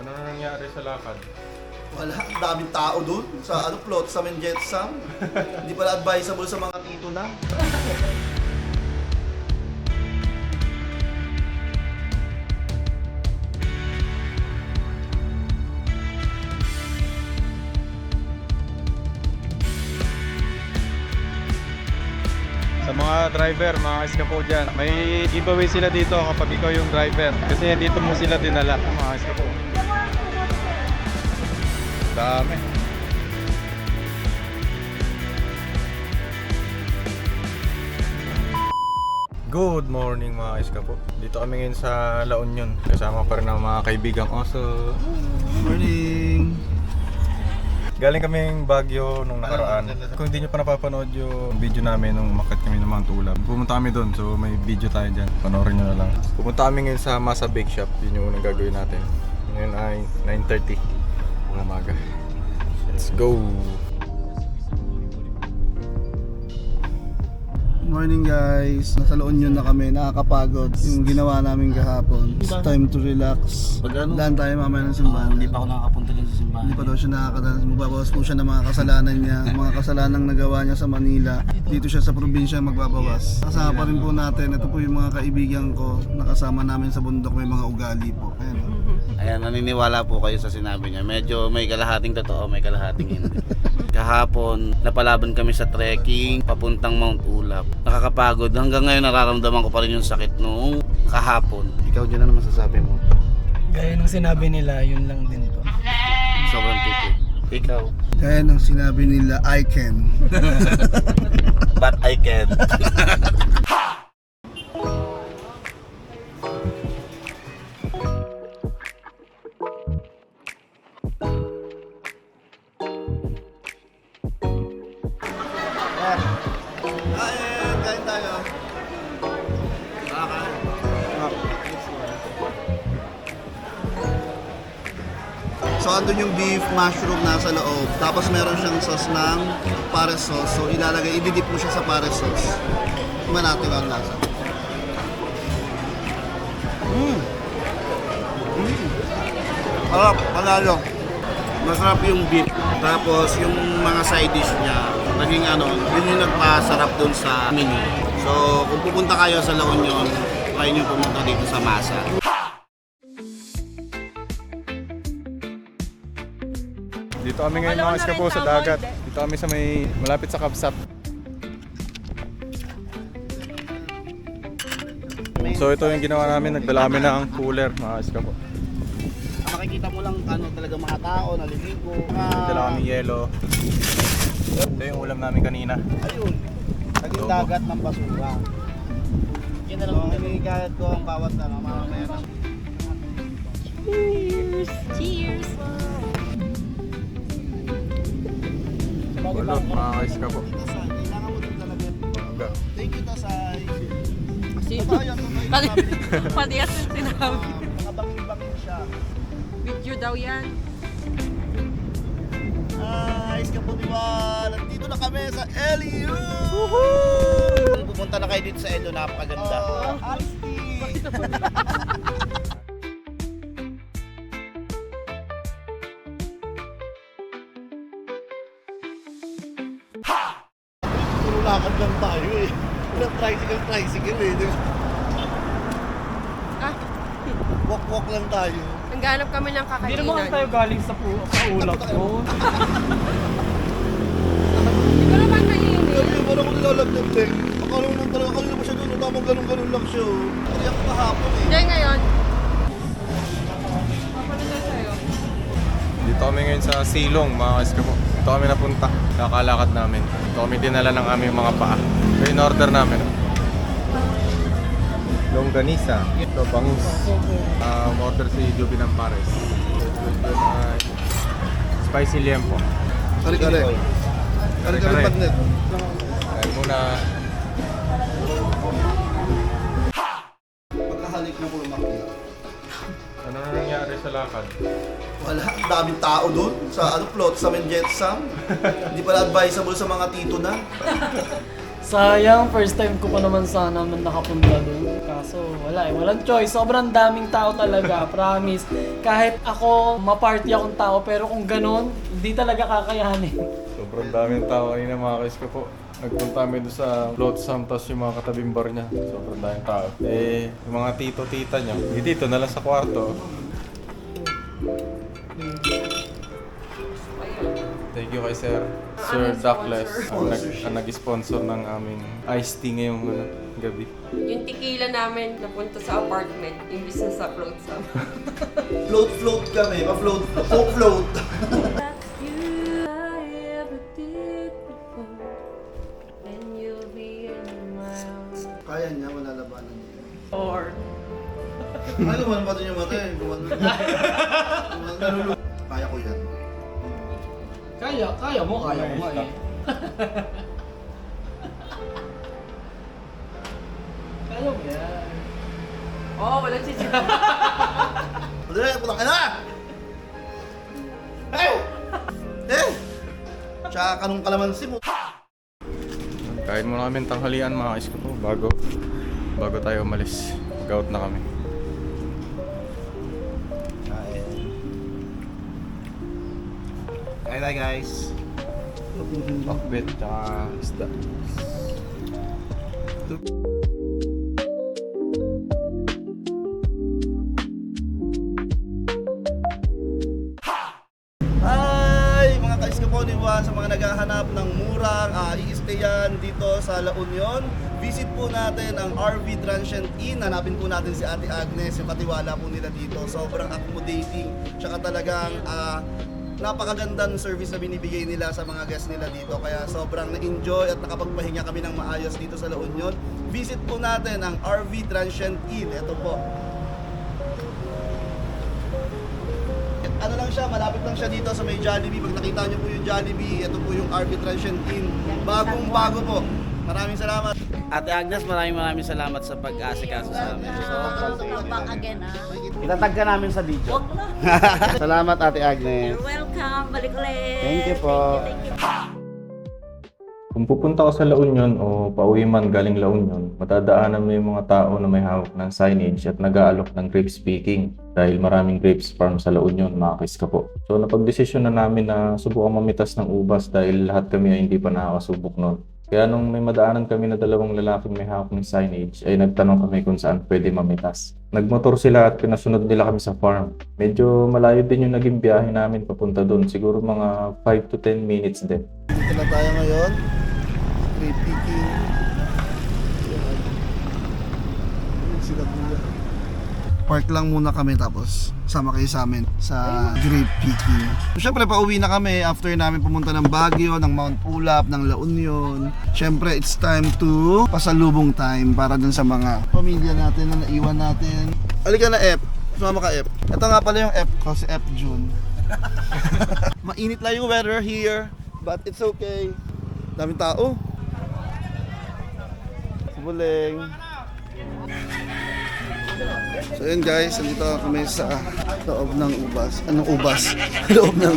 Ano na nangyari sa lakad? Wala, ang daming tao doon sa ano plot sa Menjetsam. Hindi pala advisable sa mga tito na. Sa mga driver, mga eskapo dyan, may giveaway sila dito kapag ikaw yung driver. Kasi dito mo sila dinala, mga eskapo. Dami. Good morning mga eskapo. Dito kami ngayon sa La Union. Kasama pa rin ang mga kaibigang oso. Morning! Galing kaming Baguio nung nakaraan. Kung hindi nyo pa napapanood yung video namin nung umakyat kami ng mga tulab, pumunta kami doon. So may video tayo dyan. Panoorin nyo na lang. Pupunta kami ngayon sa Masa Bake Shop. Yun yung unang gagawin natin. Ngayon ay 9.30 ng umaga. Let's go! Morning guys! Nasa La Union na kami, nakakapagod yung ginawa namin kahapon. It's time to relax. Pag ano? Daan tayo mamaya ng simbahan. Hindi pa ako nakakapunta dyan sa simbahan. Hindi pa daw siya nakakadanas. Magbabawas po siya ng mga kasalanan niya, mga kasalanang nagawa niya sa Manila. Dito siya sa probinsya magbabawas. Kasama pa rin po natin. Ito po yung mga kaibigan ko. Nakasama namin sa bundok. May mga ugali po. Ayan. Ayan, naniniwala po kayo sa sinabi niya. Medyo may kalahating totoo, may kalahating hindi. Kahapon, napalaban kami sa trekking papuntang Mount Ulap. Nakakapagod. Hanggang ngayon nararamdaman ko pa rin yung sakit noong kahapon. Ikaw dyan na naman sasabi mo. Gaya ng sinabi nila, yun lang din po. Sobrang tipid. Ikaw. Kaya nang sinabi nila, I can. But I can. yung beef mushroom nasa loob. Tapos meron siyang sauce ng pare sauce. So ilalagay, ididip mo siya sa pare sauce. Tingnan natin ang lasa. Mmm! Mmm! Harap, panalo. Masarap yung beef. Tapos yung mga side dish niya, naging ano, yun yung nagpasarap dun sa mini. So, kung pupunta kayo sa La Union, try nyo pumunta dito sa Masa. Dito kami ngayon mga eskapo sa dagat. Dito kami sa may malapit sa Kabsat. So ito yung ginawa namin, nagdala kami ng cooler mga eskapo. Makikita mo lang ano talaga mga tao, naliligo. Nagdala kami yelo. Ito yung ulam namin kanina. Ayun, naging dagat ng basura. Yan na lang ang hinihikayat ko ang bawat ano, mamaya na. Cheers! Cheers! Wala, mga eskapo. Tasay, kailangan mo din talaga. Thank you, Tasay. Kasi, pati, pati yan sinabi. Mga bangin-bangin siya. Video daw yan. Guys, kapuniwal! Nandito na kami sa LU! Woohoo! Pupunta na kayo dito sa LU, napakaganda. Uh, Puro lakad lang tayo eh. Walang tricycle, tricycle eh. Ah, Walk-walk lang tayo. naghanap kami ng Hindi naman kakainan. tayo galing sa, pu- sa ulap ko. Hindi ko naman kainin. Sabi parang ako nilalagdag eh. Akala ko lang talaga, kanina pa siya doon, tamang ganun-ganun lang siya. oh. Kaya ako kahapon eh. Hindi ngayon. Sa'yo. Dito kami ngayon sa Silong mga eskapo. Dito kami napunta. Kakalakad namin. Dito kami dinala ng aming mga paa. Ito yung order namin. Longganisa. Ito, bangus. Um, order si Juby ng Pares. Ay spicy liempo. Kari-kari Kare-kare. bagnet. Kaya muna. Pagkahalik na po umakyat. Ano na nangyari sa lakad? Wala, ang daming tao doon sa ano plot sa Menjetsam. Hindi pala advisable sa mga tito na. Sayang, first time ko pa naman sana man nakapunta doon. Kaso wala eh, walang choice. Sobrang daming tao talaga, promise. Kahit ako, maparty akong tao, pero kung ganun, hindi talaga kakayanin. Sobrang daming tao kanina mga kais ko po. Nagpunta kami doon sa Lot Santos yung mga katabing bar niya. Sobrang daming tao. Eh, yung mga tito-tita niya. Hindi dito, na lang sa kwarto. Thank you kay Sir. Sir Duckless. Ang, nag, ang nag-sponsor ng aming iced tea ngayong ano, gabi. Yung tequila namin napunta sa apartment, imbis na sa float sam. Float float kami, ma-float, float float. you I ever did before, then you'll be in my arms. Kaya niya, malalabanan niya. Or, Ay, gumanon pa din yung mata eh. Gumanon, nalulung. Kaya ko yan. kaya, kaya mo, kaya mo nga eh. kaya mo yan. Oh, walang sisip. Madali, putang ka na! Eh! Eh! Tsaka kanong kalamansi mo. Kain muna kami ng tanghalian mga kais ko po bago, bago tayo umalis. Gout na kami. Kaya tayo guys. Pakbet, tsaka isda. Hi! Mga kaiskaponiwan sa mga naghahanap ng murang uh, i-stayan dito sa La Union. Visit po natin ang RV Transient Inn. Hanapin po natin si Ate Agnes, yung katiwala po nila dito. Sobrang accommodating. Tsaka talagang ah, napakaganda ng service na binibigay nila sa mga guests nila dito. Kaya sobrang na-enjoy at nakapagpahinga kami ng maayos dito sa La Union. Visit po natin ang RV Transient Inn. Ito po. ano lang siya, malapit lang siya dito sa may Jollibee. Pag nakita niyo po yung Jollibee, ito po yung RV Transient Inn. Bagong bago po. Maraming salamat. Ate Agnes, maraming maraming salamat sa pag-asikaso sa amin. So, back again ah. itatag ka namin sa video. Huwag na. salamat Ate Agnes. You're welcome. Balik ulit. Thank you po. Thank you, thank you. Kung pupunta ka sa La Union o pauwi man galing La Union, matadaanan mo yung mga tao na may hawak ng signage at nag-aalok ng grape speaking dahil maraming grapes farm sa La Union, mga ka po. So napagdesisyon na namin na subukan mamitas ng ubas dahil lahat kami ay hindi pa nakakasubok noon. Kaya nung may madaanan kami na dalawang lalaking may hawak ng signage, ay nagtanong kami kung saan pwede mamitas. Nagmotor sila at pinasunod nila kami sa farm. Medyo malayo din yung naging biyahe namin papunta doon. Siguro mga 5 to 10 minutes din. Dito na tayo ngayon. Park lang muna kami tapos sama kayo sa amin sa grape picking. Siyempre pauwi na kami after namin pumunta ng Baguio, ng Mount Ulap, ng La Union. Siyempre it's time to pasalubong time para dun sa mga pamilya natin na naiwan natin. Halika na F. Sumama ka F. Ito nga pala yung F ko, si F June. Mainit lang yung weather here, but it's okay. Daming tao. Buleng. So yun guys, nandito kami sa loob ng ubas. Anong ubas? loob ng...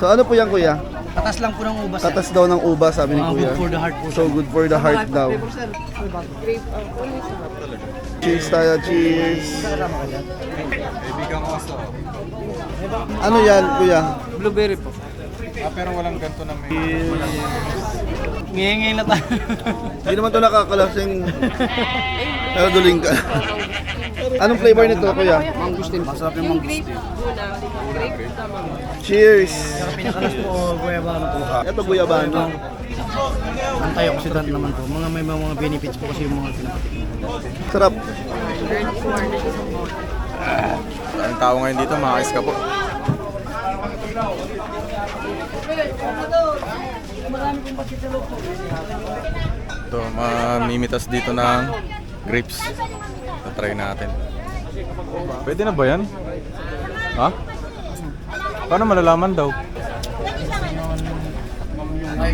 So ano po yan kuya? Tatas lang po ng ubas. Tatas daw ng ubas sabi ni kuya. good for the heart po. So good for the heart daw. Cheers tayo, cheers. Ano yan kuya? Blueberry po. Ah, pero walang ganito na may... Ngingin na tayo. Hindi naman to nakakalasing. Pero duling ka. Anong flavor nito kuya? Mangustin. Masarap Yung tama. Cheers! Pinakalas po, guayabano po. Ito guyabano. Antioxidant naman po. Mga may mga benefits po kasi yung mga pinapatik. Sarap. Ang tao ngayon dito, mga ka po. Ito, mamimitas dito ng grapes. Tatry natin. Pwede na ba yan? Ha? Paano malalaman daw?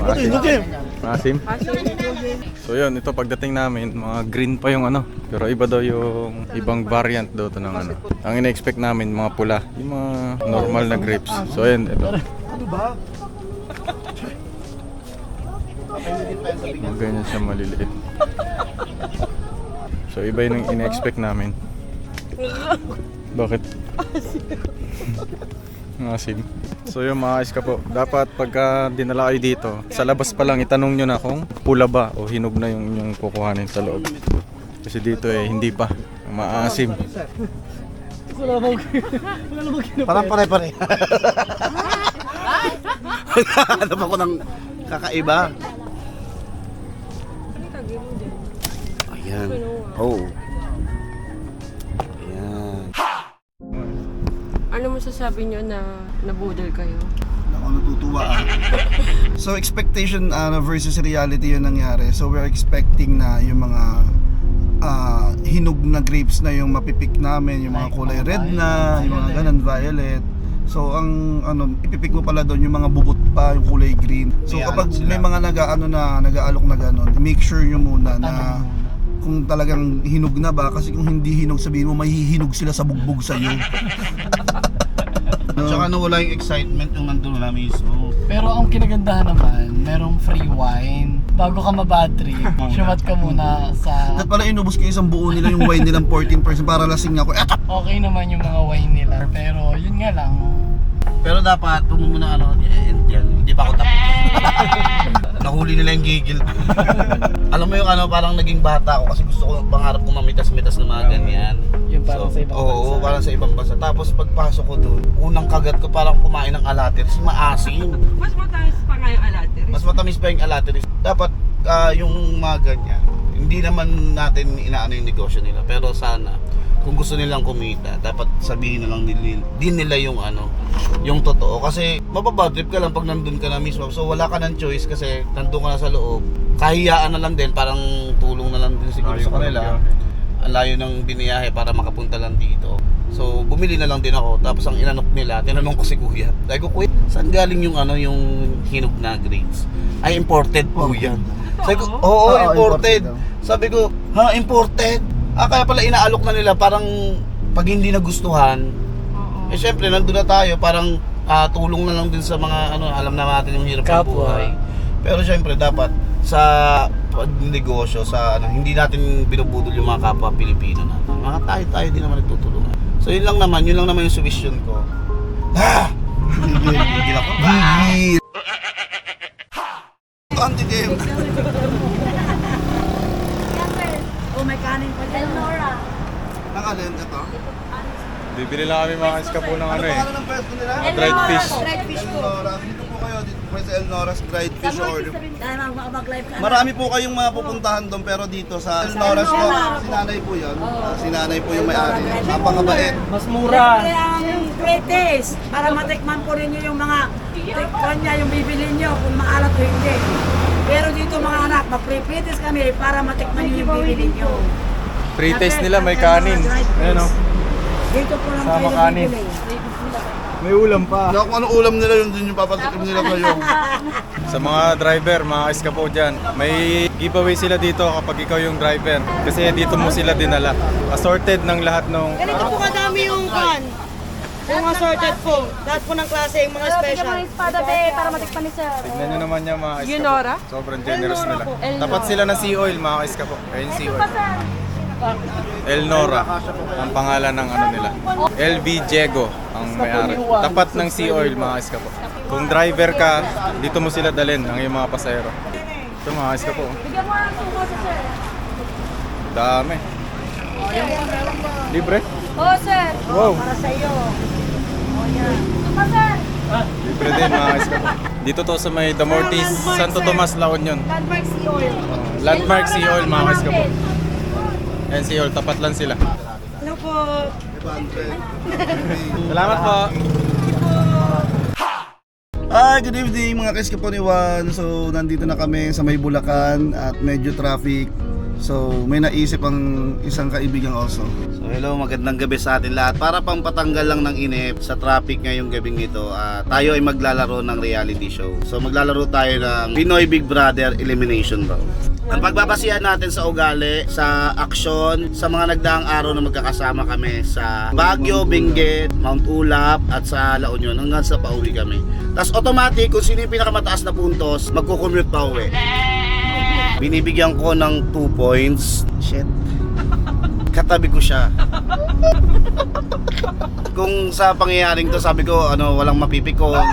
Yun. Maasim? So yun, ito pagdating namin, mga green pa yung ano. Pero iba daw yung ibang variant daw to ng ano. Ang ina-expect namin, mga pula. Yung mga normal na grapes. So yun, ito. Ano ba? Ganyan siya maliliit. So iba yun yung in-expect namin. Bakit? Asim. So yung mga ice ka po, dapat pagka dinala kayo dito, sa labas pa lang itanong nyo na kung pula ba o hinog na yung inyong kukuhanin sa loob. Kasi dito eh, hindi pa. Maasim. Wala kinapay? Parang pare-pare. Hanap ako ng kakaiba. Ayan. Oh. Ayan. Ano masasabi nyo na nabudol kayo? Ako natutuwa ah. So expectation uh, versus reality yung nangyari. So we're expecting na yung mga ah, hinog na grapes na yung mapipik namin, yung mga kulay red na, yung mga ganun, violet. So ang ano, ipipik mo pala doon yung mga bubot pa, yung kulay green. So May kapag alok sila. may mga nag-ano na, nag-aalok na ganun, make sure nyo muna na kung talagang hinog na ba kasi kung hindi hinog sabihin mo mahihinog sila sa bugbog sa iyo. Tsaka nawala yung excitement yung nandun na mismo. Pero ang kinagandahan naman, merong free wine. Bago ka mabad trip, syumat ka muna sa... At pala inubos ko isang buo nila yung wine nilang 14% para lasing ako. Eto! Okay naman yung mga wine nila. Pero yun nga lang, Pero dapat, kung muna ano, eh, yan, hindi pa ako tapos. Nahuli nila yung gigil. Alam mo yung ano, parang naging bata ako kasi gusto ko, pangarap ko mamitas-mitas na mga ganyan. Yung parang sa ibang oo, bansa. Oo, parang sa ibang bansa. Tapos pagpasok ko doon, unang kagat ko parang kumain ng alateris, maasim. Mas mataas pa nga yung alateris. Mas matamis pa yung alateris. Dapat ah, yung mga ganyan, hindi naman natin inaano yung negosyo nila. Pero sana, kung gusto nilang kumita, dapat sabihin na lang din, din nila yung ano, yung totoo. Kasi mababad trip ka lang pag nandun ka na mismo. So wala ka ng choice kasi nandun ka na sa loob. Kahiyaan na lang din, parang tulong na lang din siguro Ayaw sa kanila. Ang layo ng biniyahe para makapunta lang dito. So bumili na lang din ako. Tapos ang inanok nila, tinanong ko si kuya. Sabi ko, kuya, saan galing yung ano, yung hinog na grapes? Ay, imported po yan. Sabi ko, oo, Oo, imported. Sabi ko, ha, imported? Ah, kaya pala inaalok na nila parang pag hindi nagustuhan, eh syempre nandun na tayo, parang ah, tulong na lang din sa mga ano, alam na natin yung hirap ng Kapwa. buhay. Pero syempre dapat sa pagnegosyo sa ano, hindi natin binubudol yung mga kapwa Pilipino natin. Mga tayo-tayo din naman nagtutulungan. So yun lang naman, yun lang naman yung suggestion ko. Ah! Gigil ako. Gigil! Anti-game! Oh, may kanin pa dyan. Nora. Nakalend ito. Bibili lang kami mga ice ka po ng ano eh. Ano ng pwesto nila? Dried fish. Dried fish po. Dito po kayo. Dito po kayo sa El Noras Dried Fish Order. Ka. Marami po kayong mga pupuntahan doon pero dito sa El Noras po, si nanay po yun. Ah, si nanay po yung may-ari. Napakabait. mas mura. Libre ang pre-taste para matikman po ninyo yung mga tikman niya, yung bibili niyo kung maalat o hindi. Pero dito mga anak, mag-pre-taste kami para matikman niyo yung bibili niyo. Pre-taste nila may kanin. Ayan o. Dito po lang Sama kanin. May ulam pa. Kung anong ulam nila yun din yung papatikim nila kayo. Sa mga driver, mga ice ka po dyan, may giveaway sila dito kapag ikaw yung driver. Kasi dito mo sila dinala. Assorted ng lahat ng... Ganito po kadami yung kan. Yung assorted po. Lahat po ng klase, yung mga special. para matikpan ni sir. Tignan nyo naman yung mga ka Yunora? Sobrang generous nila. Tapat sila ng sea oil, mga ice ka po. Ayun sea oil. El Nora, ang pangalan ng ano nila. LV Diego, ang may-ari. Tapat ng sea oil, mga ice ka po. Kung driver ka, dito mo sila dalhin, ang iyong mga pasahero. Ito mga ice ka po. Dami. Libre? Oh, sir. Wow. Para sa iyo. Pa, sir. Libre din mga ice ka po. Dito to sa may Damortis, Santo Tomas, La Union. Landmark Sea Oil. Landmark Sea Oil, mga ice ka po. Ayan sea oil, tapat lang sila. Hello po. Salamat po. Hi, good evening mga Keskaponiwan. So, nandito na kami sa may Bulacan at medyo traffic. So, may naisip ang isang kaibigang also. So hello, magandang gabi sa atin lahat. Para pang patanggal lang ng inip sa traffic ngayong gabing ito, ah, tayo ay maglalaro ng reality show. So maglalaro tayo ng Pinoy Big Brother Elimination Round. Ang pagbabasihan natin sa ugali, sa aksyon, sa mga nagdaang araw na magkakasama kami sa Baguio, Benguet, Mount Ulap at sa La Union hanggang sa pauwi kami. Tapos automatic, kung sino yung pinakamataas na puntos, magkukommute pa uwi. Binibigyan ko ng 2 points. Shit. Katabi ko siya. Kung sa pangyayaring to, sabi ko, ano, walang mapipikon.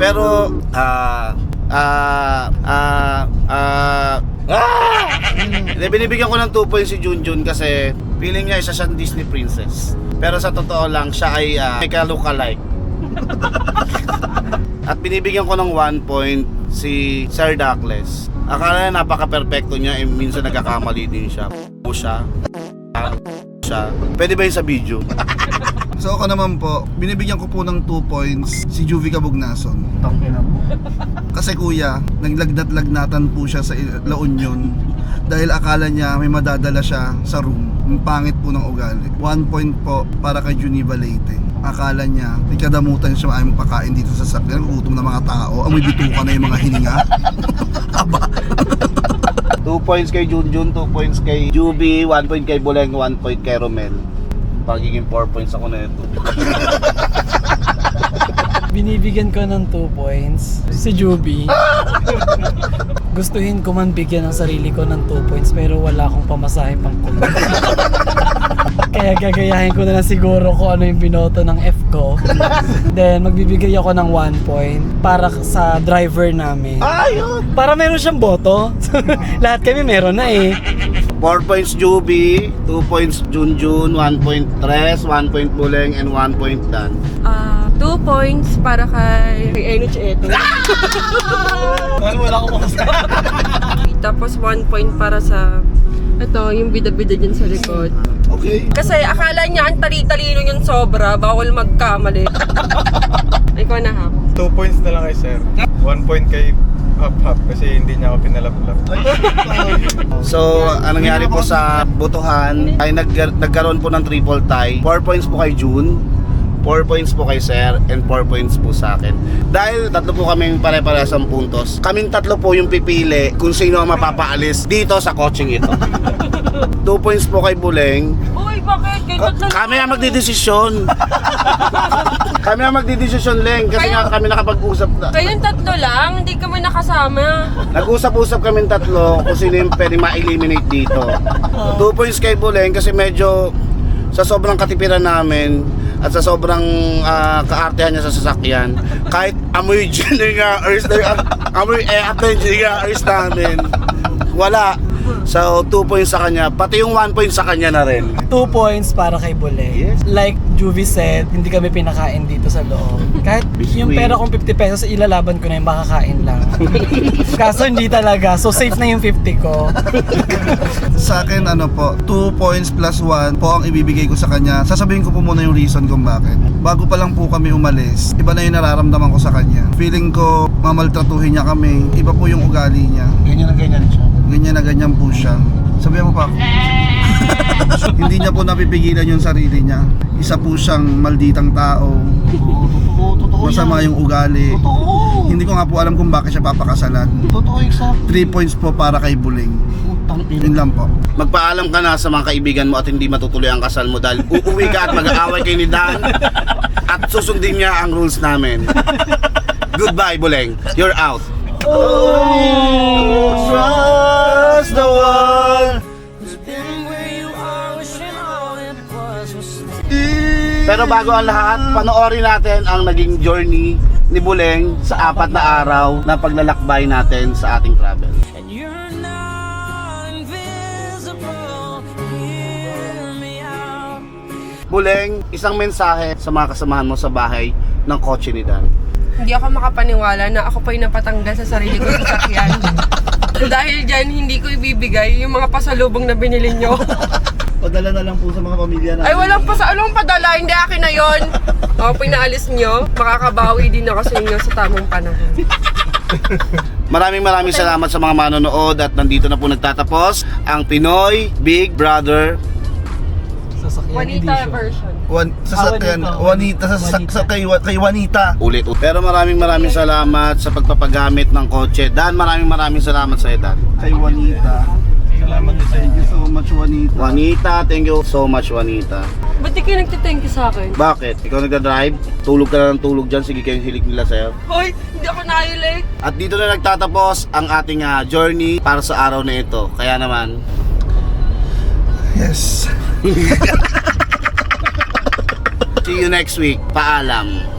Pero, ah, ah, ah, ah, ah! Hindi, binibigyan ko ng 2 points si Junjun kasi feeling niya isa siyang Disney princess. Pero sa totoo lang, siya ay uh, may ka-lookalike. At binibigyan ko ng 1 point si Sir Douglas. Akala niya napaka-perfecto niya, eh, minsan nagkakamali din siya. Siya. siya. Pwede ba yun sa video? So ako naman po, binibigyan ko po ng 2 points si Juvie Cabugnason. Kasi kuya, naglagnat-lagnatan po siya sa La Union dahil akala niya may madadala siya sa room. Ang pangit po ng ugali. 1 point po para kay Juniva Leyte. Akala niya, may kadamutan siya ay magpakain dito sa sakyan. Gutom na mga tao. Amoy bituka na yung mga hininga. 2 points kay Junjun, 2 points kay Juby, 1 point kay Buleng, 1 point kay Romel. Pagiging 4 points ako na ito. Binibigyan ko ng 2 points. Si Juby. Gustuhin ko man bigyan ng sarili ko ng 2 points pero wala akong pamasahe pang kulo. Kaya gagayahin ko na lang siguro kung ano yung binoto ng F ko. Then magbibigay ako ng 1 point para sa driver namin. Ayun! Para meron siyang boto. Lahat kami meron na eh. 4 points Juby, 2 points Junjun, 1 point Tres, 1 point Buleng, and 1 point Dan. Ah, two points para kay kay Eno Cheto. Wala akong Tapos one point para sa ito, yung bida-bida dyan sa likod. Okay. Kasi akala niya ang tali-talino yung sobra, bawal magkamali. Ikaw na ha. 2 points na lang kay sir. 1 point kay Hap Hap kasi hindi niya ako pinalaplap. So, anong nangyari po sa botohan ay nag nagkaroon po ng triple tie. 4 points po kay June, 4 points po kay Sir, and 4 points po sa akin. Dahil tatlo po kaming pare-parehas ang puntos, kaming tatlo po yung pipili kung sino ang mapapaalis dito sa coaching ito. 2 points po kay Buleng. Uy, bakit? Kayo tatlo Kami ang magdidesisyon. kami ang magdidesisyon, Leng, kasi nga kami nakapag-usap na. Kayong tatlo lang, hindi kami nakasama. Nag-usap-usap kami tatlo kung sino yung pwede ma-eliminate dito. Two points kay Buleng kasi medyo sa sobrang katipiran namin at sa sobrang ah, kaartehan niya sa sasakyan, kahit amoy generators, amoy eh, at generators namin, wala. So, 2 points sa kanya, pati yung 1 point sa kanya na rin. 2 points para kay Bule. Yes. Like Juvie said, hindi kami pinakain dito sa loob. Kahit yung pera kong 50 pesos, ilalaban ko na yung makakain lang. Kaso hindi talaga. So safe na yung 50 ko. Sa akin ano po, 2 points plus 1 po ang ibibigay ko sa kanya. Sasabihin ko po muna yung reason kung bakit. Bago pa lang po kami umalis, iba na yung nararamdaman ko sa kanya. Feeling ko mamaltratuhin niya kami. Iba po yung ugali niya. Ganyan na ganyan siya. Ganyan na ganyan po siya. Sabihan mo pa ako. Hindi niya po napipigilan yung sarili niya. Isa po siyang malditang tao. Totoo, totoo Masama yung ugali. Totoo. Hindi ko nga po alam kung bakit siya papakasalan. Totoo, exact. 3 points po para kay Buling. Yun lang po. Magpaalam ka na sa mga kaibigan mo at hindi matutuloy ang kasal mo dahil uuwi ka at mag-aaway kay ni Dan at susundin niya ang rules namin. Goodbye, Buleng. You're out. Trust the one. Pero bago ang lahat, panoorin natin ang naging journey ni Buleng sa apat na araw na paglalakbay natin sa ating travel. Buleng, isang mensahe sa mga kasamahan mo sa bahay ng kotse ni Dan. Hindi ako makapaniwala na ako pa yung napatanggal sa sarili ko sa sakyan. Dahil dyan, hindi ko ibibigay yung mga pasalubong na binili nyo. Padala na lang po sa mga pamilya Ay, walang pasalubong padala, hindi akin na yon. O, pinaalis nyo, makakabawi din ako sa inyo sa tamang panahon. Maraming maraming salamat sa mga manonood at nandito na po nagtatapos ang Pinoy Big Brother sasakyan Juanita edition. version. Sasakyan, Ah, Juanita, sa, sa, Juanita. sa kay, kay Juanita. Ulit. Pero maraming maraming salamat sa pagpapagamit ng kotse. Dan, maraming maraming salamat sa Dan. Kay Juanita. Salamat din sa Thank you so much, Juanita. Juanita, thank you so much Juanita. Ba't di kayo nagtithank you sa akin? Bakit? Ikaw nagda-drive? Tulog ka na ng tulog dyan. Sige kayong hilik nila sa'yo. Hoy, hindi ako nahilig. At dito na nagtatapos ang ating ah, journey para sa araw na ito. Kaya naman, Yes. see you next week. Paalam.